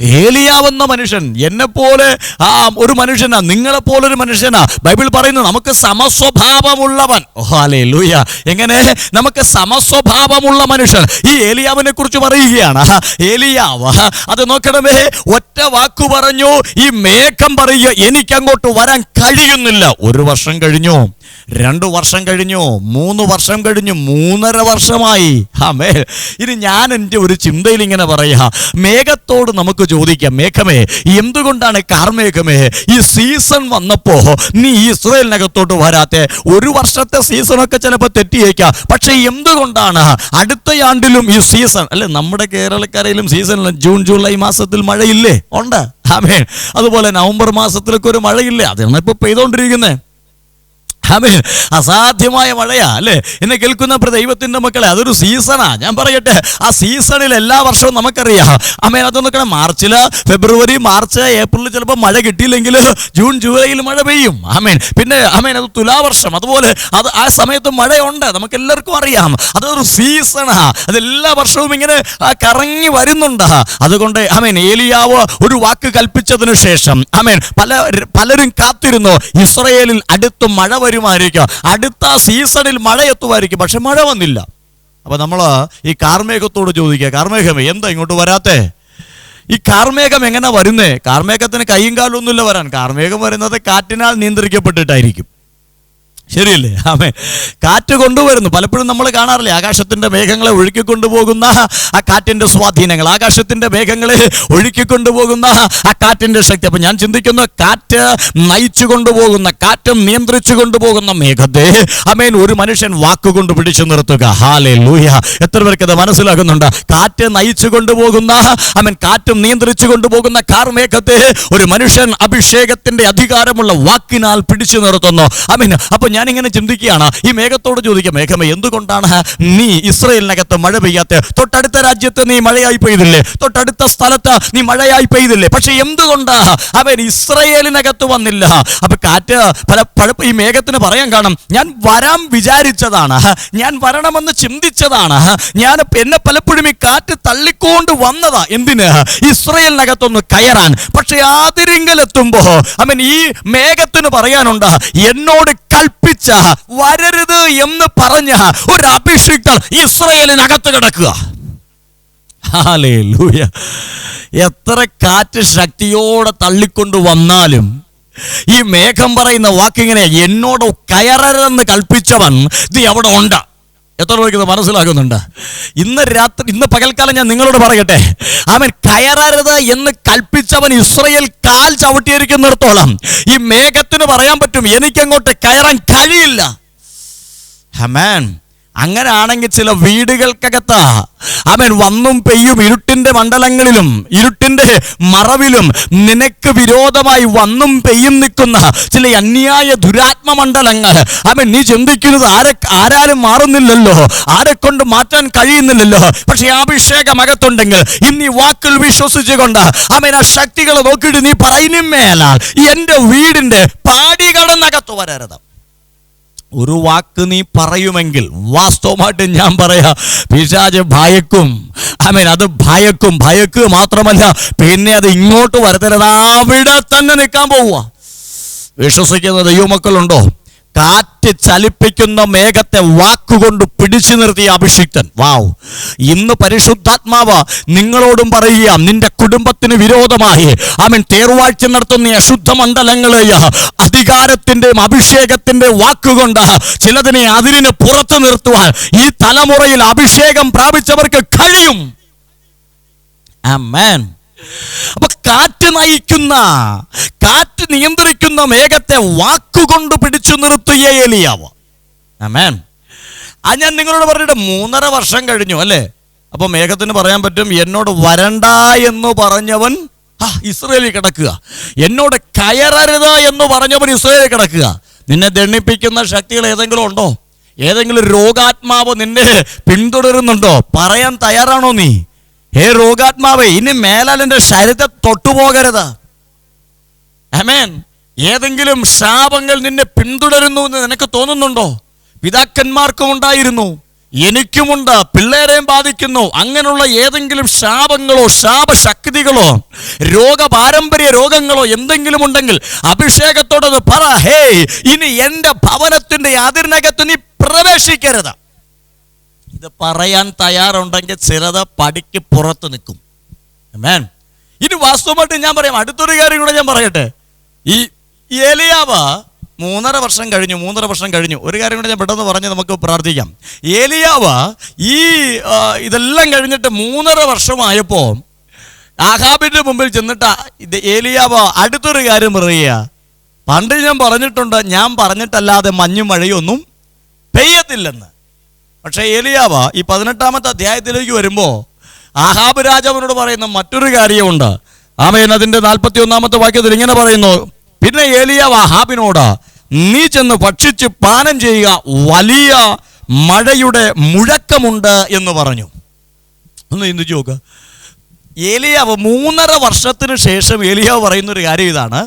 ഏലിയാവെന്ന മനുഷ്യൻ എന്നെപ്പോലെ ആ ഒരു മനുഷ്യനാ നിങ്ങളെപ്പോലൊരു മനുഷ്യനാ. ബൈബിൾ പറയുന്നു നമുക്ക് സമസ്വഭാവമുള്ളവൻ. ഓഹാലേ ലൂയ എങ്ങനെ? നമുക്ക് സമസ്വഭാവമുള്ള മനുഷ്യൻ. ഈ ഏലിയാവിനെ കുറിച്ച് പറയുകയാണ്. ഏലിയാവ് അത് നോക്കണമേ. ഒറ്റ വാക്കു പറഞ്ഞു ഈ മേഘം പറയുക എനിക്കങ്ങോട്ട് വരാൻ കഴിയുന്നില്ല. ഒരു വർഷം കഴിഞ്ഞു. രണ്ടു വർഷം കഴിഞ്ഞു മൂന്ന് വർഷം കഴിഞ്ഞു മൂന്നര വർഷമായി. ആമേ ഇനി ഞാൻ എന്റെ ഒരു ചിന്തയിൽ ഇങ്ങനെ പറയാ. മേഘത്തോട് നമുക്ക് ചോദിക്കാം മേഘമേ എന്തുകൊണ്ടാണ് കാർമേഘമേ ഈ സീസൺ വന്നപ്പോ നീ ഇസ്രയേലിനകത്തോട്ട് വരാത്തെ? ഒരു വർഷത്തെ സീസണൊക്കെ ചിലപ്പോൾ തെറ്റിയേക്കാം. പക്ഷേ എന്തുകൊണ്ടാണ് അടുത്ത ആണ്ടിലും ഈ സീസൺ? അല്ലെ നമ്മുടെ കേരളക്കരയിലും സീസണിലും ജൂൺ ജൂലൈ മാസത്തിൽ മഴയില്ലേ? ഉണ്ട്. ആമേൻ. അതുപോലെ നവംബർ മാസത്തിലൊക്കെ ഒരു മഴയില്ലേ? അതാണ് ഇപ്പൊ പെയ്തോണ്ടിരിക്കുന്നത് ആമേൻ. അസാധ്യമായ മഴയാ അല്ലേ? എന്നെ കേൾക്കുന്ന പ്ര ദൈവത്തിന്റെ മക്കളെ അതൊരു സീസണാ. ഞാൻ പറയട്ടെ ആ സീസണിൽ എല്ലാ വർഷവും നമുക്കറിയാം. അമേ അത് നോക്കണം. മാർച്ചിൽ ഫെബ്രുവരി മാർച്ച് ഏപ്രിൽ ചിലപ്പോൾ മഴ കിട്ടിയില്ലെങ്കിൽ ജൂൺ ജൂലൈയിൽ മഴ പെയ്യും. ആമേൻ. പിന്നെ അമേൻ അത് തുലാവർഷം. അതുപോലെ അത് ആ സമയത്ത് മഴയുണ്ട്. നമുക്ക് എല്ലാവർക്കും അറിയാം. അതൊരു സീസണാ. അതെല്ലാ വർഷവും ഇങ്ങനെ കറങ്ങി വരുന്നുണ്ട്. അതുകൊണ്ട് ആമേൻ ഏലിയാവ് ഒരു വാക്ക് കൽപ്പിച്ചതിനു ശേഷം ആമേൻ പല പലരും കാത്തിരുന്നു ഇസ്രയേലിൽ അടുത്ത് മഴ വരുമായിരിക്കും. അടുത്ത സീസണിൽ മഴ എത്തുമായിരിക്കും. പക്ഷെ മഴ വന്നില്ല. അപ്പൊ നമ്മൾ ഈ കാർമേഘത്തോട് ചോദിക്കുക കാർമേഘമേ എന്താ ഇങ്ങോട്ട് വരാത്തേ? ഈ കാർമേഘം എങ്ങനെ വരുന്നേ? കാർമേഘത്തിന് കൈയും കാലൊന്നുമില്ല വരാൻ. കാർമേഘം വരുന്നത് കാറ്റിനാൽ നിയന്ത്രിക്കപ്പെട്ടിട്ടായിരിക്കും. ശരിയല്ലേ? ആമേ കാറ്റ് കൊണ്ടുവരുന്നു. പലപ്പോഴും നമ്മൾ കാണാറില്ലേ ആകാശത്തിന്റെ മേഘങ്ങളെ ഒഴുക്കിക്കൊണ്ടുപോകുന്ന ആ കാറ്റിന്റെ സ്വാധീനങ്ങൾ. ആകാശത്തിന്റെ മേഘങ്ങളെ ഒഴുക്കിക്കൊണ്ടുപോകുന്ന ആ കാറ്റിന്റെ ശക്തി. അപ്പം ഞാൻ ചിന്തിക്കുന്നു കാറ്റ് നയിച്ചു കൊണ്ടുപോകുന്ന കാറ്റ് നിയന്ത്രിച്ചു കൊണ്ടുപോകുന്ന മേഘത്തെ അമേൻ ഒരു മനുഷ്യൻ വാക്കുകൊണ്ട് പിടിച്ചു നിർത്തുക. ഹാലേ ലൂയ എത്ര പേർക്ക് അത് മനസ്സിലാകുന്നുണ്ട്? കാറ്റ് നയിച്ചു കൊണ്ടുപോകുന്ന അമേൻ കാറ്റും നിയന്ത്രിച്ചു കൊണ്ടുപോകുന്ന കാർ മേഘത്തെ ഒരു മനുഷ്യൻ അഭിഷേകത്തിന്റെ അധികാരമുള്ള വാക്കിനാൽ പിടിച്ചു നിർത്തുന്നു. അമീൻ അപ്പോൾ ഞാൻ ഇങ്ങനെ ചിന്തിക്കുകയാണ് ഈ മേഘത്തോട് ചോദിക്കാം മേഘമേ എന്തുകൊണ്ടാണ് നീ ഇസ്രയേലിനകത്ത് മഴ പെയ്യാത്ത? തൊട്ടടുത്ത രാജ്യത്ത് നീ മഴയായി പെയ്തില്ലേ? തൊട്ടടുത്ത സ്ഥലത്ത് നീ മഴയായി പെയ്തില്ലേ? പക്ഷെ എന്തുകൊണ്ട് അവൻ ഇസ്രയേലിനകത്ത് വന്നില്ല? അപ്പൊ കാറ്റ് പല പല ഈ മേഘത്തിന് പറയാൻ കാണും ഞാൻ വരാൻ വിചാരിച്ചതാണ്. ഞാൻ വരണമെന്ന് ചിന്തിച്ചതാണ്. ഞാൻ എന്നെ പലപ്പോഴും ഈ കാറ്റ് തള്ളിക്കൊണ്ട് വന്നതാ. എന്തിന്? ഇസ്രയേലിനകത്തൊന്ന് കയറാൻ. പക്ഷെ ആതിരിങ്കലെത്തുമ്പോ അവൻ ഈ മേഘത്തിന് പറയാനുണ്ട് എന്നോട് കൽപ്പ കൽപ്പിച്ച വരരുത് എന്ന് പറഞ്ഞ ഒരു അഭിഷിക്തർ ഇസ്രയേലിനകത്ത് കിടക്കുക. എത്ര കാറ്റ് ശക്തിയോടെ തള്ളിക്കൊണ്ട് വന്നാലും ഈ മേഘം പറയുന്ന വാക്കിങ്ങനെ എന്നോട് കയറരുതെന്ന് കൽപ്പിച്ചവൻ ഇത് അവിടെ ഉണ്ട്. എത്ര പേർക്ക് ഇത് മനസ്സിലാകുന്നുണ്ട് ഇന്ന് രാത്രി ഇന്ന് പകൽക്കാലം ഞാൻ നിങ്ങളോട് പറയട്ടെ. അവൻ കയറരുത് എന്ന് കൽപ്പിച്ചവൻ ഇസ്രയേൽ കാൽ ചവിട്ടിയിരിക്കുന്നിടത്തോളം ഈ മേഘത്തിന് പറയാൻ പറ്റും എനിക്കങ്ങോട്ട് കയറാൻ കഴിയില്ല. ഹമാൻ അങ്ങനെയാണെങ്കിൽ ചില വീടുകൾക്കകത്ത്. അവൻ വന്നും പെയ്യും ഇരുട്ടിന്റെ മണ്ഡലങ്ങളിലും ഇരുട്ടിന്റെ മറവിലും നിനക്ക് വിരോധമായി വന്നും പെയ്യും നിൽക്കുന്ന ചില അന്യായ ദുരാത്മ മണ്ഡലങ്ങൾ. അവൻ നീ ചിന്തിക്കുന്നത് ആരെ ആരാരും മാറുന്നില്ലല്ലോ. ആരെ കൊണ്ട് മാറ്റാൻ കഴിയുന്നില്ലല്ലോ. പക്ഷെ അഭിഷേകം അകത്തുണ്ടെങ്കിൽ ഇന്ന് വാക്കിൽ വിശ്വസിച്ചുകൊണ്ട് അവൻ ആ ശക്തികളെ നോക്കിയിട്ട് നീ പറയുന്നേലാൽ എന്റെ വീടിന്റെ പാടികളെന്നകത്ത് വരരുത്. ഒരു വാക്ക് നീ പറയുമെങ്കിൽ വാസ്തവമായിട്ട് ഞാൻ പറയാ പിശാജ് ഭയക്കും. ആമേൻ അത് ഭയക്കും. ഭയക്കുക മാത്രമല്ല പിന്നെ അത് ഇങ്ങോട്ട് വരത്തരുത് അവിടെ തന്നെ നിൽക്കാൻ പോവുക. വിശ്വസിക്കുന്ന ദൈവമക്കളുണ്ടോ? കാറ്റ് ചലിപ്പിക്കുന്ന മേഘത്തെ വാക്കുകൊണ്ട് പിടിച്ചു നിർത്തിയ അഭിഷിക്തൻ. വാവ്. ഇന്ന് പരിശുദ്ധാത്മാവ് നിങ്ങളോടും പറയുക നിന്റെ കുടുംബത്തിന് വിരോധമായി. അവൻ തേർവാഴ്ച നടത്തുന്ന അശുദ്ധ മണ്ഡലങ്ങളെയ അധികാരത്തിന്റെയും അഭിഷേകത്തിന്റെ വാക്കുകൊണ്ട് ചിലതിനെ അതിരിന് പുറത്തു നിർത്തുവാൻ ഈ തലമുറയിൽ അഭിഷേകം പ്രാപിച്ചവർക്ക് കഴിയും. ആമേൻ. അപ്പൊ കാറ്റ് നയിക്കുന്ന കാറ്റ് നിയന്ത്രിക്കുന്ന മേഘത്തെ വാക്കുകൊണ്ട് പിടിച്ചു നിർത്തിയ ഏലിയാവ്. ആമേൻ. ആ ഞാൻ നിങ്ങളോട് പറഞ്ഞിട്ട് മൂന്നര വർഷം കഴിഞ്ഞു അല്ലേ? അപ്പൊ മേഘത്തിന് പറയാൻ പറ്റും എന്നോട് വരണ്ട എന്ന് പറഞ്ഞവൻ ആ ഇസ്രയേലിൽ കിടക്കുക. എന്നോട് കയറരുത് എന്ന് പറഞ്ഞവൻ ഇസ്രയേലിൽ കിടക്കുക. നിന്നെ ദണ്ണിപ്പിക്കുന്ന ശക്തികൾ ഏതെങ്കിലും ഉണ്ടോ? ഏതെങ്കിലും രോഗാത്മാവ് നിന്നെ പിന്തുടരുന്നുണ്ടോ? പറയാൻ തയ്യാറാണോ നീ? ഹേ രോഗാത്മാവ് ഇനി മേലാൽ എന്റെ ശരീരത്തെ തൊട്ടുപോകരുത്. അമേൻ ഏതെങ്കിലും ശാപങ്ങൾ നിന്നെ പിന്തുടരുന്നു എന്ന് നിനക്ക് തോന്നുന്നുണ്ടോ? പിതാക്കന്മാർക്കും ഉണ്ടായിരുന്നു എനിക്കുമുണ്ട് പിള്ളേരെയും ബാധിക്കുന്നു. അങ്ങനെയുള്ള ഏതെങ്കിലും ശാപങ്ങളോ ശാപശക്തികളോ രോഗപാരമ്പര്യ രോഗങ്ങളോ എന്തെങ്കിലും ഉണ്ടെങ്കിൽ അഭിഷേകത്തോടത് പറ. ഹേ ഇനി എന്റെ ഭവനത്തിന്റെ അതിരിനകത്ത് നീ പ്രവേശിക്കരുത്. ഇത് പറയാൻ തയ്യാറുണ്ടെങ്കിൽ ചിലത് പടിക്ക് പുറത്ത് നിൽക്കും. മേൻ ഇനി വാസ്തവമായിട്ട് ഞാൻ പറയാം. അടുത്തൊരു കാര്യം കൂടെ ഞാൻ പറയട്ടെ. ഈ ഏലിയാവ് മൂന്നര വർഷം കഴിഞ്ഞു മൂന്നര വർഷം കഴിഞ്ഞു. ഒരു കാര്യം കൂടെ ഞാൻ പെട്ടെന്ന് പറഞ്ഞ് നമുക്ക് പ്രാർത്ഥിക്കാം. ഏലിയാവ് ഈ ഇതെല്ലാം കഴിഞ്ഞിട്ട് മൂന്നര വർഷമായപ്പോൾ ആഹാബിന്റെ മുമ്പിൽ ചെന്നിട്ട് ഇത് ഏലിയാവ് അടുത്തൊരു കാര്യം പറയുക. പണ്ട് ഞാൻ പറഞ്ഞിട്ടുണ്ട് ഞാൻ പറഞ്ഞിട്ടല്ലാതെ മഞ്ഞും മഴയൊന്നും പെയ്യത്തില്ലെന്ന്. പക്ഷേ ഏലിയാവ ഈ പതിനെട്ടാമത്തെ അധ്യായത്തിലേക്ക് വരുമ്പോൾ ആഹാബ് രാജാവിനോട് പറയുന്ന മറ്റൊരു കാര്യമുണ്ട്. ആമേൻ അതിന്റെ നാൽപ്പത്തി ഒന്നാമത്തെ വാക്യത്തിൽ ഇങ്ങനെ പറയുന്നു പിന്നെ ഏലിയാവ് ആഹാബിനോട് നീ ചെന്ന് ഭക്ഷിച്ച് പാനം ചെയ്യുക വലിയ മഴയുടെ മുഴക്കമുണ്ട് എന്ന് പറഞ്ഞു. ഒന്ന് ചിന്തിച്ചു നോക്കുക ഏലിയാവ് മൂന്നര വർഷത്തിന് ശേഷം ഏലിയാവ് പറയുന്നൊരു കാര്യം ഇതാണ്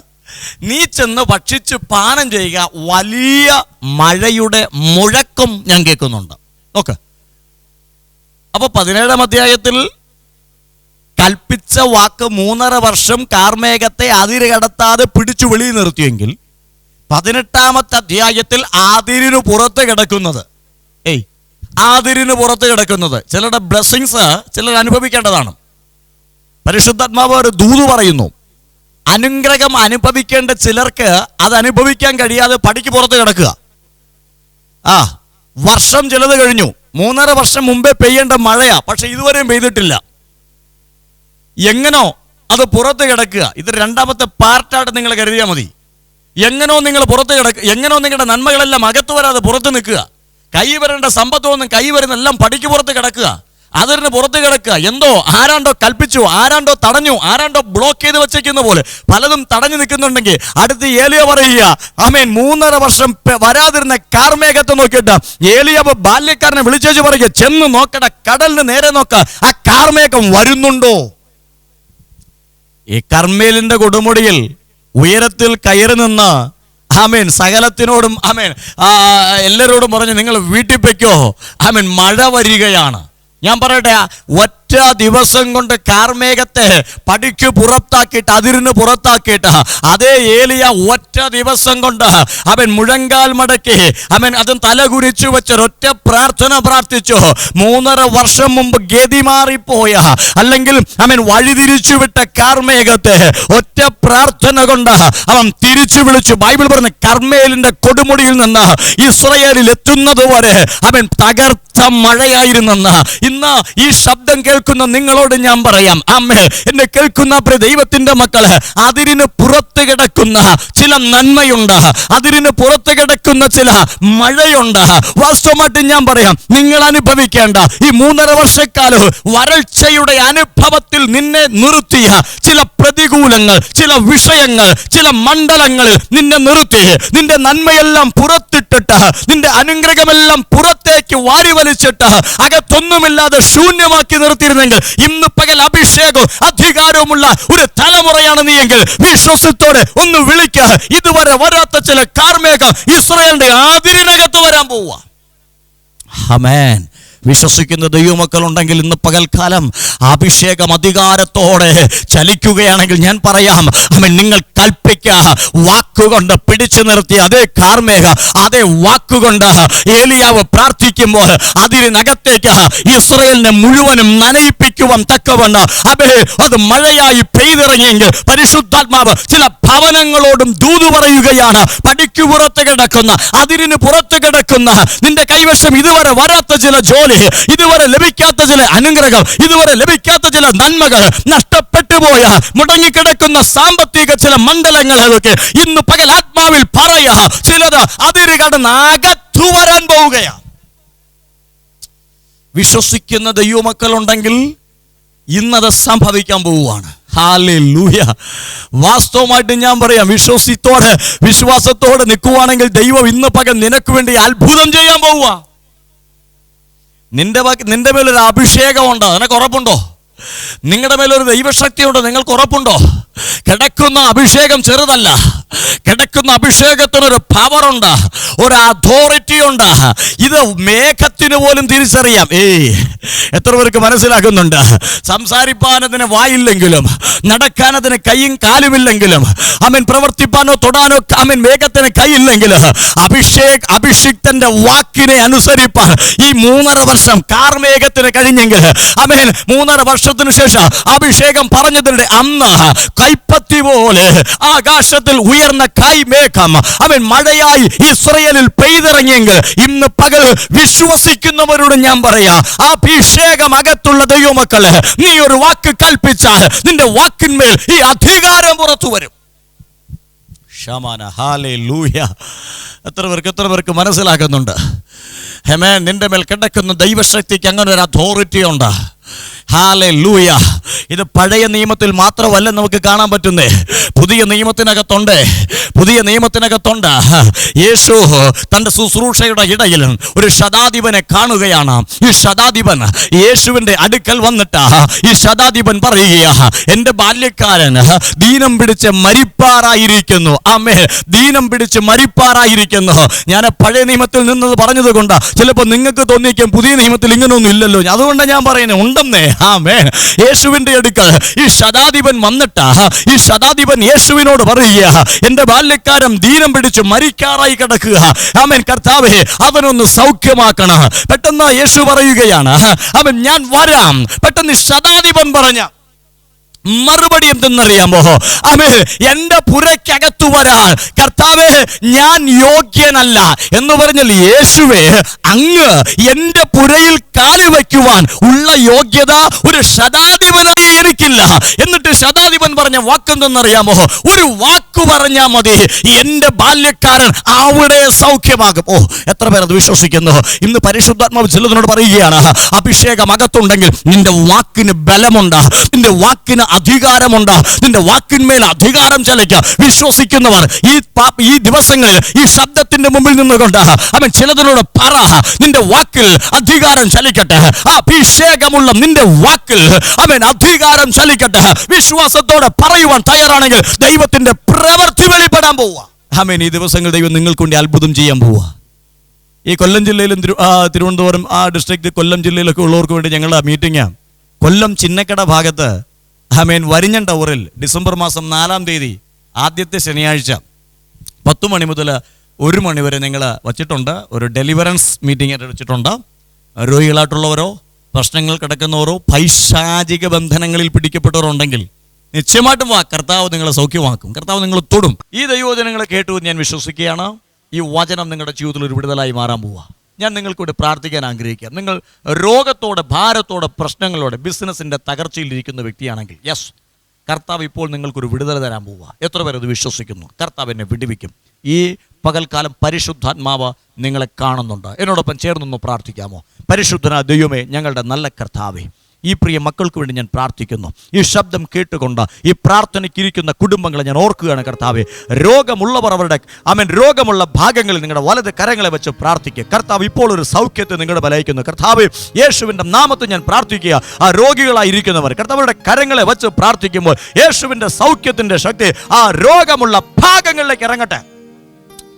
നീ ചെന്ന് ഭക്ഷിച്ച് പാനം ചെയ്യുക വലിയ മഴയുടെ മുഴക്കം ഞാൻ കേൾക്കുന്നുണ്ട്. നോക്ക്. അപ്പൊ പതിനേഴാം അധ്യായത്തിൽ കൽപ്പിച്ച വാക്ക് മൂന്നര വർഷം കാർമേഘത്തെ അതിര് കടത്താതെ പിടിച്ചു വെളിയിൽ നിർത്തിയെങ്കിൽ പതിനെട്ടാമത്തെ അധ്യായത്തിൽ ആതിരിനു പുറത്ത് കിടക്കുന്നത്. ഏയ് ആതിരിന് പുറത്ത് കിടക്കുന്നത്. ചിലരുടെ ബ്ലെസ്സിങ്സ് ചിലർ അനുഭവിക്കേണ്ടതാണ്. പരിശുദ്ധാത്മാവ് ഒരു ദൂത് പറയുന്നു. അനുഗ്രഹം അനുഭവിക്കേണ്ട ചിലർക്ക് അത് അനുഭവിക്കാൻ കഴിയാതെ പടിക്ക് പുറത്ത് കിടക്കുക. ആ വർഷം ചിലത് കഴിഞ്ഞു. മൂന്നര വർഷം മുമ്പേ പെയ്യേണ്ട മഴയാ. പക്ഷെ ഇതുവരെയും പെയ്തിട്ടില്ല. എങ്ങനോ അത് പുറത്ത് കിടക്കുക. ഇത് രണ്ടാമത്തെ പാർട്ടായിട്ട് നിങ്ങൾ കരുതിയാൽ മതി. എങ്ങനോ നിങ്ങൾ പുറത്ത് കിടക്കുക എങ്ങനോ നിങ്ങളുടെ നന്മകളെല്ലാം അകത്തു വരാതെ പുറത്ത് നിൽക്കുക. കൈ വരേണ്ട സമ്പത്തൊന്നും കൈ വരുന്നെല്ലാം പടിക്ക് പുറത്ത് കിടക്കുക. അതിന് പുറത്ത് കിടക്കുക. എന്തോ ആരാണ്ടോ കൽപ്പിച്ചു ആരാണ്ടോ തടഞ്ഞു ആരാണ്ടോ ബ്ലോക്ക് ചെയ്ത് വെച്ചേക്കുന്ന പോലെ പലതും തടഞ്ഞു നിൽക്കുന്നുണ്ടെങ്കിൽ അടുത്ത് ഏലിയ പറയുക ആമേൻ മൂന്നര വർഷം വരാതിരുന്ന കാർമേഘത്തെ നോക്കിയിട്ട് ഏലിയ ബാല്യക്കാരനെ വിളിച്ചു പറയുക ചെന്ന് നോക്കട കടലിന് നേരെ നോക്ക ആ കാർമേഘം വരുന്നുണ്ടോ? ഈ കർമ്മേലിന്റെ കൊടുമുടിയിൽ ഉയരത്തിൽ കയറി നിന്ന് ആമേൻ സകലത്തിനോടും ആമേൻ എല്ലാവരോടും പറഞ്ഞ് നിങ്ങൾ വീട്ടിൽ പൊയ്ക്കോ ആമേൻ മഴ വരികയാണ്. ഞാൻ പറയട്ടെ ഒറ്റ ദിവസം കൊണ്ട് കാർമേഘത്തെ പടിക്ക് പുറത്താക്കിയിട്ട് അതിരിന് പുറത്താക്കിയിട്ട് അതേ ഏലിയ ഒറ്റ ദിവസം കൊണ്ട് അവൻ മുഴങ്കാൽ മടക്കി അവൻ അതും തലകുനിച്ചു ഒറ്റ പ്രാർത്ഥന പ്രാർത്ഥിച്ചു. മൂന്നര വർഷം മുമ്പ് ഗതി മാറിപ്പോയ അല്ലെങ്കിൽ അവൻ വഴിതിരിച്ചു വിട്ട കാർമേഘത്തെ ഒറ്റ പ്രാർത്ഥന കൊണ്ട് അവൻ തിരിച്ചു വിളിച്ചു. ബൈബിൾ പറഞ്ഞ കർമ്മേലിന്റെ കൊടുമുടിയിൽ നിന്ന് ഇസ്രയേലിൽ എത്തുന്നത് വരെ അവൻ തകർത്ത മഴയായിരുന്നെന്ന് ഇന്ന് ഈ ശബ്ദം കേൾക്കുന്ന നിങ്ങളോട് ഞാൻ പറയാം അമ്മേ എന്നെ കേൾക്കുന്ന ദൈവത്തിന്റെ മക്കൾ അതിരിന് പുറത്ത് കിടക്കുന്ന ചില നന്മയുണ്ട്. അതിരിന് പുറത്ത് കിടക്കുന്ന ചില മഴയുണ്ട്. വാസ്തവമായിട്ട് ഞാൻ പറയാം നിങ്ങൾ അനുഭവിക്കേണ്ട ഈ മൂന്നര വർഷക്കാലം വരൾച്ചയുടെ അനുഭവത്തിൽ നിന്നെ നിർത്തിയ ചില പ്രതികൂലങ്ങൾ ചില വിഷയങ്ങൾ ചില മണ്ഡലങ്ങൾ നിന്നെ നിർത്തി. നിന്റെ നന്മയെല്ലാം പുറത്തിട്ടിട്ട് നിന്റെ അനുഗ്രഹമെല്ലാം പുറത്തേക്ക് വാരി വലിച്ചിട്ട് അകത്തൊന്നുമില്ലാതെ ശൂന്യമാക്കി നിർത്തിയിരുന്നെങ്കിൽ ഇന്ന് പകൽ അഭിഷേകവും അധികാരവുമുള്ള ഒരു തലമുറയാണ് നീ എങ്കിൽ വിശ്വസത്തോടെ ഒന്ന് വിളിക്ക. ഇതുവരെ വരാത്ത ചില കാർമേഘം ഇസ്രയേലിന്റെ ആതിരിനകത്ത് വരാൻ പോവുക. അമേൻ വിശ്വസിക്കുന്ന ദൈവമക്കളുണ്ടെങ്കിൽ ഇന്ന് പകൽക്കാലം അഭിഷേകം അധികാരത്തോടെ ചലിക്കുകയാണെങ്കിൽ ഞാൻ പറയാം അവൻ നിങ്ങൾ കൽപ്പിക്ക വാക്കുകൊണ്ട് പിടിച്ചു നിർത്തി അതേ കാർമേഘ അതേ വാക്കുകൊണ്ട് ഏലിയാവ് പ്രാർത്ഥിക്കുമ്പോൾ അതിനകത്തേക്ക് ഇസ്രയേലിനെ മുഴുവനും നനയിപ്പിക്കുവാൻ തക്കവണ്ണം അതെ അത് മഴയായി പെയ്തിറങ്ങിയെങ്കിൽ പരിശുദ്ധാത്മാവ് ചില ഭവനങ്ങളോടും ദൂതു പറയുകയാണ്. പടിക്കു പുറത്ത് കിടക്കുന്ന അതിരിന് പുറത്ത് കിടക്കുന്ന നിന്റെ കൈവശം ഇതുവരെ വരാത്ത ചില ജോലി ഇതുവരെ ലഭിക്കാത്ത ചില അനുഗ്രഹം ഇതുവരെ ലഭിക്കാത്ത ചില നന്മകൾ നഷ്ടപ്പെട്ടു പോയ മുടങ്ങിക്കിടക്കുന്ന സാമ്പത്തിക ചില മണ്ഡലങ്ങൾ അതൊക്കെ ഇന്ന് പകൽ ആത്മാവിൽ പറയാ ചിലത് അതിര് കടന്ന് അകത്തു വരാൻ പോവുകയാണ് വിശ്വസിക്കുന്ന ദൈവമക്കളുണ്ടെങ്കിൽ ഇന്നത് സംഭവിക്കാൻ പോവുകയാണ്. വാസ്തവമായിട്ട് ഞാൻ പറയാം വിശ്വസിത്തോടെ വിശ്വാസത്തോടെ നിൽക്കുവാണെങ്കിൽ ദൈവം ഇന്ന് പകൽ നിനക്ക് വേണ്ടി അത്ഭുതം ചെയ്യാൻ പോവുക. നിന്റെ ബാക്കി നിന്റെ മേലൊരു അഭിഷേകമുണ്ട്. നിനക്ക് ഉറപ്പുണ്ടോ? നിങ്ങളുടെ മേലൊരു ദൈവശക്തിയുണ്ട്. നിങ്ങൾക്ക് ഉറപ്പുണ്ടോ? കിടക്കുന്ന അഭിഷേകം ചെറുതല്ല. കിടക്കുന്ന അഭിഷേകത്തിനൊരു പവറുണ്ട് ഒരു അതോറിറ്റി ഉണ്ട്. ഇത് മേഘത്തിന് പോലും തിരിച്ചറിയാം. ഏയ് എത്ര പേർക്ക് മനസ്സിലാക്കുന്നുണ്ട് സംസാരിപ്പാനതിന് വായില്ലെങ്കിലും നടക്കാൻ അതിന് കൈയും കാലുമില്ലെങ്കിലും അവൻ പ്രവർത്തിപ്പാനോ തൊടാനോ അവൻ മേഘത്തിന് കൈയില്ലെങ്കിലും അഭിഷേക് അഭിഷിക്തന്റെ വാക്കിനെ അനുസരിപ്പാൻ ഈ മൂന്നര വർഷം കാർമേഘത്തിന് കഴിഞ്ഞെങ്കിൽ അമേൻ മൂന്നര വർഷത്തിന് ശേഷം അഭിഷേകം പറഞ്ഞതിന്റെ അന്ന് കൈപ്പത്തി പോലെ ആകാശത്തിൽ ഉയർന്ന കൈമേഘം അവൻ മഴയായി ഇസ്രയേലിൽ പെയ്തിറങ്ങിയെങ്കിൽ ഇന്ന് പകൽ വിശ്വസിക്കുന്നവരോട് ഞാൻ പറയാ അഭിഷേകം അകത്തുള്ള ദൈവമക്കളെ നീ ഒരു വാക്ക് കൽപ്പിച്ചാൽ നിന്റെ വാക്കിന്മേൽ ഈ അധികാരം പുറത്തു വരും. ഷമാന ഹാലേ ലൂഹ്യ എത്ര പേർക്ക് എത്ര പേർക്ക് മനസ്സിലാക്കുന്നുണ്ട് ഹെമേ നിന്റെ മേൽ കിടക്കുന്ന ദൈവശക്തിക്ക് അങ്ങനെ ഒരു അതോറിറ്റി ഉണ്ട്? ഹാലേ ലൂയ ഇത് പഴയ നിയമത്തിൽ മാത്രമല്ല നമുക്ക് കാണാൻ പറ്റുന്നേ. പുതിയ നിയമത്തിനകത്തുണ്ട്. പുതിയ നിയമത്തിനകത്തുണ്ട്. യേശു തന്റെ ശുശ്രൂഷയുടെ ഇടയിൽ ഒരു ശതാധിപനെ കാണുകയാണ്. ഈ ശതാധിപൻ യേശുവിന്റെ അടുക്കൽ വന്നിട്ട് ഈ ശതാധിപൻ പറയുകയാ എന്റെ ബാല്യക്കാരൻ ദീനം പിടിച്ച് മരിപ്പാറായിരിക്കുന്നു. ആമേ ദീനം പിടിച്ച് മരിപ്പാറായിരിക്കുന്നു. ഞാൻ പഴയ നിയമത്തിൽ നിന്നത് പറഞ്ഞത് കൊണ്ട് ചിലപ്പോൾ നിങ്ങൾക്ക് തോന്നിയേക്കും പുതിയ നിയമത്തിൽ ഇങ്ങനെയൊന്നും ഇല്ലല്ലോ. അതുകൊണ്ടാണ് ഞാൻ പറയുന്നത് ഉണ്ടെന്നേ. ആമേ യേശുവിന്റെ അടുക്കൽ. ഈ ശതാധിപൻ വന്നിട്ട്. ഈ ശതാധിപൻ യേശുവിനോട് പറയുക എന്റെ ബാല്യക്കാരൻ ദീനം പിടിച്ച് മരിക്കാറായി കിടക്കുക. ആമേൻ. കർത്താവേ അവനൊന്ന് സൗഖ്യമാക്കണം. പെട്ടെന്ന് യേശു പറയുകയാണ് അവൻ ഞാൻ വരാം. പെട്ടെന്ന് ശതാധിപൻ പറഞ്ഞ മറുപടി എന്തെന്നറിയാമോ? അമേ എന്റെ പുരയ്ക്കകത്തു വരാൻ. കർത്താവേ ഞാൻ യോഗ്യനല്ല. എന്ന് പറഞ്ഞാൽ യേശുവേ അങ്ങ് എന്റെ പുരയിൽ കാൽ വയ്ക്കുവാൻ ഉള്ള യോഗ്യത ഒരു ശതാധിപനായി എനിക്കില്ല. എന്നിട്ട് ശതാധിപൻ പറഞ്ഞ വാക്കെന്തെന്നറിയാമോ? ഒരു വാക്ക് പറഞ്ഞാൽ മതി. എന്റെ ബാല്യക്കാരൻ അവിടെ സൗഖ്യമാകും. ഓ എത്ര പേർ അത് വിശ്വസിക്കുന്നു. ഇന്ന് പരിശുദ്ധാത്മാവ് ചിലതിനോട് പറയുകയാണ് അഭിഷേകം അകത്തുണ്ടെങ്കിൽ നിന്റെ വാക്കിന് ബലമുണ്ട് നിന്റെ വാക്കിന് അധികാരമുണ്ട്. നിന്റെ വാക്കിന്മേൽ അധികാരം ചലിക്കുക വിശ്വസിക്കുന്നവർ ഈ ഈ ദിവസങ്ങളിൽ ഈ ശബ്ദത്തിന്റെ മുമ്പിൽ നിന്നുകൊണ്ട് അവൻ ചിലതിനോട് പറ. നിന്റെ വാക്കിൽ അധികാരം ചലിക്കട്ടെ അഭിഷേകമുള്ള നിന്റെ വാക്കിൽ അവൻ അധികാരം ചലിക്കട്ടെ വിശ്വാസത്തോടെ പറയുവാൻ തയ്യാറാണെങ്കിൽ ദൈവത്തിന്റെ പ്രവൃത്തി വെളിപ്പെടാൻ പോവുക. ആമേൻ. ഈ ദിവസങ്ങൾ ദൈവം നിങ്ങൾക്ക് വേണ്ടി അത്ഭുതം ചെയ്യാൻ പോവുക. ഈ കൊല്ലം ജില്ലയിലും തിരു തിരുവനന്തപുരം ആ ഡിസ്ട്രിക്ട് കൊല്ലം ജില്ലയിലൊക്കെ ഉള്ളവർക്ക് വേണ്ടി ഞങ്ങളുടെ മീറ്റിംഗ് കൊല്ലം ചിന്നക്കട ഭാഗത്ത് ആമേൻ വരിഞ്ഞൻ ടവറിൽ ഡിസംബർ മാസം നാലാം തീയതി ആദ്യത്തെ ശനിയാഴ്ച പത്ത് മണി മുതൽ ഒരു മണി വരെ നിങ്ങൾ വച്ചിട്ടുണ്ട്. ഒരു ഡെലിവറൻസ് മീറ്റിംഗ് ആയിട്ട് വെച്ചിട്ടുണ്ട്. രോഗികളായിട്ടുള്ളവരോ പ്രശ്നങ്ങൾ കിടക്കുന്നവരോ പൈശാചിക ബന്ധനങ്ങളിൽ പിടിക്കപ്പെട്ടവരുണ്ടെങ്കിൽ നിശ്ചയമായിട്ടും വാ കർത്താവ് നിങ്ങളെ സൗഖ്യമാക്കും. കർത്താവ് നിങ്ങൾ തൊടും. ഈ ദൈവജനങ്ങളെ കേട്ടു ഞാൻ വിശ്വസിക്കുകയാണ്. ഈ വചനം നിങ്ങളുടെ ജീവിതത്തിൽ ഒരു വിടുതലായി മാറാൻ പോവുക. ഞാൻ നിങ്ങൾക്കൂടെ പ്രാർത്ഥിക്കാൻ ആഗ്രഹിക്കുക. നിങ്ങൾ രോഗത്തോടെ ഭാരത്തോടെ പ്രശ്നങ്ങളോടെ ബിസിനസ്സിന്റെ തകർച്ചയിലിരിക്കുന്ന വ്യക്തിയാണെങ്കിൽ യെസ് കർത്താവ് ഇപ്പോൾ നിങ്ങൾക്കൊരു വിടുതല തരാൻ പോവുക. എത്ര പേർ അത് വിശ്വസിക്കുന്നു? കർത്താവ് എന്നെ വിടുവിക്കും. ഈ പകൽക്കാലം പരിശുദ്ധാത്മാവ് നിങ്ങളെ കാണുന്നുണ്ട്. എന്നോടൊപ്പം ചേർന്നൊന്ന് പ്രാർത്ഥിക്കാമോ? പരിശുദ്ധന ദൈവമേ ഞങ്ങളുടെ നല്ല കർത്താവേ ഈ പ്രിയ മക്കൾക്ക് വേണ്ടി ഞാൻ പ്രാർത്ഥിക്കുന്നു. ഈ ശബ്ദം കേട്ടുകൊണ്ട് ഈ പ്രാർത്ഥനയ്ക്കിരിക്കുന്ന കുടുംബങ്ങളെ ഞാൻ ഓർക്കുകയാണ് കർത്താവ്. രോഗമുള്ളവർ അവരുടെ അമൻ രോഗമുള്ള ഭാഗങ്ങളിൽ നിങ്ങളുടെ വലത് കരങ്ങളെ വെച്ച് പ്രാർത്ഥിക്കുക. കർത്താവ് ഇപ്പോൾ ഒരു സൗഖ്യത്തെ നിങ്ങളുടെ ബലയിക്കുന്നു കർത്താവ് യേശുവിന്റെ നാമത്തിൽ ഞാൻ പ്രാർത്ഥിക്കുക. ആ രോഗികളായിരിക്കുന്നവർ കർത്താവരുടെ കരങ്ങളെ വെച്ച് പ്രാർത്ഥിക്കുമ്പോൾ യേശുവിന്റെ സൗഖ്യത്തിന്റെ ശക്തി ആ രോഗമുള്ള ഭാഗങ്ങളിലേക്ക് ഇറങ്ങട്ടെ.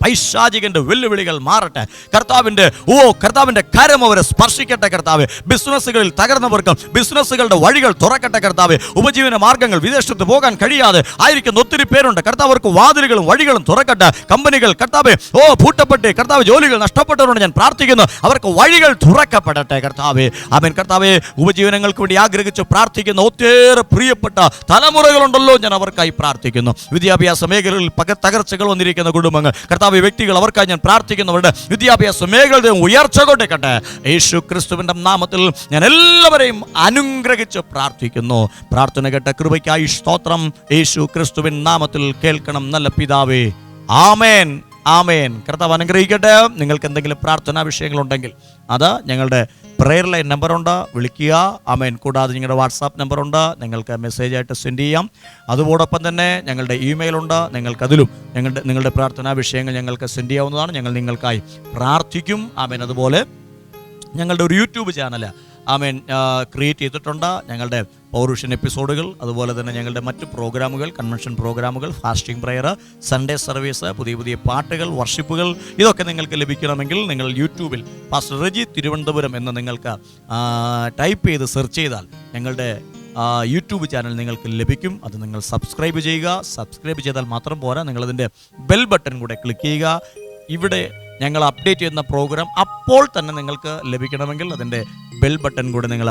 പൈശാചികന്റെ വെല്ലുവിളികൾ മാറട്ടെ. കർത്താവിന്റെ ഓ കർത്താവിന്റെ കരം അവരെ സ്പർശിക്കട്ടെ കർത്താവ്. ബിസിനസ്സുകളിൽ തകർന്നവർക്കും ബിസിനസ്സുകളുടെ വഴികൾ തുറക്കട്ടെ കർത്താവ്. ഉപജീവന മാർഗങ്ങൾ വിദേശത്ത് പോകാൻ കഴിയാതെ ആയിരിക്കുന്ന ഒത്തിരി പേരുണ്ട്. കർത്താവർക്ക് വാതിലുകളും വഴികളും തുറക്കട്ടെ. കമ്പനികൾ കർത്താവ് ഓ പൂട്ടപ്പെട്ട് കർത്താവ് ജോലികൾ നഷ്ടപ്പെട്ടവരോട് ഞാൻ പ്രാർത്ഥിക്കുന്നു. അവർക്ക് വഴികൾ തുറക്കപ്പെടട്ടെ കർത്താവ്. അവൻ കർത്താവെ ഉപജീവനങ്ങൾക്ക് വേണ്ടി ആഗ്രഹിച്ച് പ്രാർത്ഥിക്കുന്ന ഒത്തിരി പ്രിയപ്പെട്ട തലമുറകളുണ്ടല്ലോ ഞാൻ അവർക്കായി പ്രാർത്ഥിക്കുന്നു. വിദ്യാഭ്യാസ മേഖലകളിൽ പക തകർച്ചകൾ വന്നിരിക്കുന്ന കുടുംബങ്ങൾ. കർത്താവ് വ്യക്തികൾ അവർക്കായി ഞാൻ പ്രാർത്ഥിക്കുന്നവരുടെ വിദ്യാഭ്യാസ മേഖലയുടെ ഉയർച്ച കൊണ്ടേക്കട്ടെ. യേശു ക്രിസ്തുവിന്റെ നാമത്തിൽ ഞാൻ എല്ലാവരെയും അനുഗ്രഹിച്ച് പ്രാർത്ഥിക്കുന്നു. പ്രാർത്ഥന കേട്ട കൃപയ്ക്കായി സ്തോത്രം. യേശു ക്രിസ്തുവിൻ നാമത്തിൽ കേൾക്കണം നല്ല പിതാവേ. ആമേൻ. ആമേൻ. കർത്താവ് അനുഗ്രഹിക്കട്ടെ. നിങ്ങൾക്ക് എന്തെങ്കിലും പ്രാർത്ഥനാ വിഷയങ്ങളുണ്ടെങ്കിൽ അത് ഞങ്ങളുടെ പ്രെയർ ലൈൻ നമ്പറുണ്ട് വിളിക്കുക. ആമേൻ കൂടാതെ നിങ്ങളുടെ വാട്സാപ്പ് നമ്പറുണ്ട് നിങ്ങൾക്ക് മെസ്സേജ് ആയിട്ട് സെൻഡ് ചെയ്യാം. അതോടൊപ്പം തന്നെ ഞങ്ങളുടെ ഇമെയിൽ ഉണ്ട്? നിങ്ങൾക്കതിലും ഞങ്ങളുടെ നിങ്ങളുടെ പ്രാർത്ഥനാ വിഷയങ്ങൾ ഞങ്ങൾക്ക് സെൻഡ് ചെയ്യാവുന്നതാണ്. ഞങ്ങൾ നിങ്ങൾക്കായി പ്രാർത്ഥിക്കും. ആമേൻ അതുപോലെ ഞങ്ങളുടെ ഒരു യൂട്യൂബ് ചാനൽ ആമേൻ ക്രിയേറ്റ് ചെയ്തിട്ടുണ്ട്. ഞങ്ങളുടെ പൗരുഷൻ എപ്പിസോഡുകൾ അതുപോലെ തന്നെ ഞങ്ങളുടെ മറ്റ് പ്രോഗ്രാമുകൾ കൺവെൻഷൻ പ്രോഗ്രാമുകൾ ഫാസ്റ്റിംഗ് പ്രെയർ സൺഡേ സർവീസ് പുതിയ പുതിയ പാട്ടുകൾ വർഷിപ്പുകൾ ഇതൊക്കെ നിങ്ങൾക്ക് ലഭിക്കണമെങ്കിൽ നിങ്ങൾ യൂട്യൂബിൽ പാസ്റ്റർ റജി തിരുവനന്തപുരം എന്ന് നിങ്ങൾക്ക് ടൈപ്പ് ചെയ്ത് സെർച്ച് ചെയ്താൽ ഞങ്ങളുടെ യൂട്യൂബ് ചാനൽ നിങ്ങൾക്ക് ലഭിക്കും. അത് നിങ്ങൾ സബ്സ്ക്രൈബ് ചെയ്യുക. സബ്സ്ക്രൈബ് ചെയ്താൽ മാത്രം പോരാ. നിങ്ങളതിന്റെ ബെൽ ബട്ടൺ കൂടെ ക്ലിക്ക് ചെയ്യുക. ഇവിടെ ഞങ്ങൾ അപ്ഡേറ്റ് ചെയ്യുന്ന പ്രോഗ്രാം അപ്പോൾ തന്നെ നിങ്ങൾക്ക് ലഭിക്കണമെങ്കിൽ അതിന്റെ ബെൽ ബട്ടൺ കൂടെ നിങ്ങൾ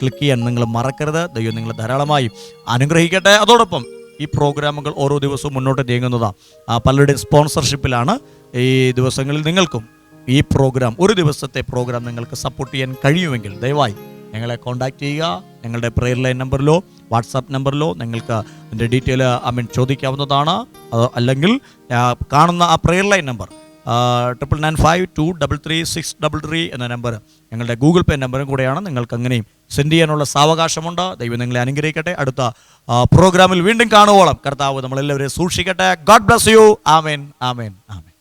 ക്ലിക്ക് ചെയ്യാൻ നിങ്ങൾ മറക്കരുത്. ദൈവം നിങ്ങൾ ധാരാളമായി അനുഗ്രഹിക്കട്ടെ. അതോടൊപ്പം ഈ പ്രോഗ്രാമുകൾ ഓരോ ദിവസവും മുന്നോട്ട് നീങ്ങുന്നതാണ് പലരുടെയും സ്പോൺസർഷിപ്പിലാണ് ഈ ദിവസങ്ങളിൽ നിങ്ങൾക്കും ഈ പ്രോഗ്രാം ഒരു ദിവസത്തെ പ്രോഗ്രാം നിങ്ങൾക്ക് സപ്പോർട്ട് ചെയ്യാൻ കഴിയുമെങ്കിൽ ദയവായി ഞങ്ങളെ കോൺടാക്റ്റ് ചെയ്യുക. ഞങ്ങളുടെ പ്രെയർ ലൈൻ നമ്പറിലോ വാട്സാപ്പ് നമ്പറിലോ നിങ്ങൾക്ക് അതിന്റെ ഡീറ്റെയിൽ ഐ മീൻ ചോദിക്കാവുന്നതാണ്. അല്ലെങ്കിൽ കാണുന്ന ആ prayer line number triple nine five two double three six double three എന്ന നമ്പർ ഞങ്ങളുടെ ഗൂഗിൾ പേ നമ്പറും കൂടെയാണ്. നിങ്ങൾക്ക് അങ്ങനെയും സെൻഡ് ചെയ്യാനുള്ള സാവകാശമുണ്ട്. ദൈവം നിങ്ങളെ അനുഗ്രഹിക്കട്ടെ. അടുത്ത പ്രോഗ്രാമിൽ വീണ്ടും കാണുവോളം. കർത്താവ് നമ്മളെല്ലാവരെയും സൂക്ഷിക്കട്ടെ. ഗോഡ് ബ്ലസ് യു ആമേൻ. ആമേൻ. ആമേൻ.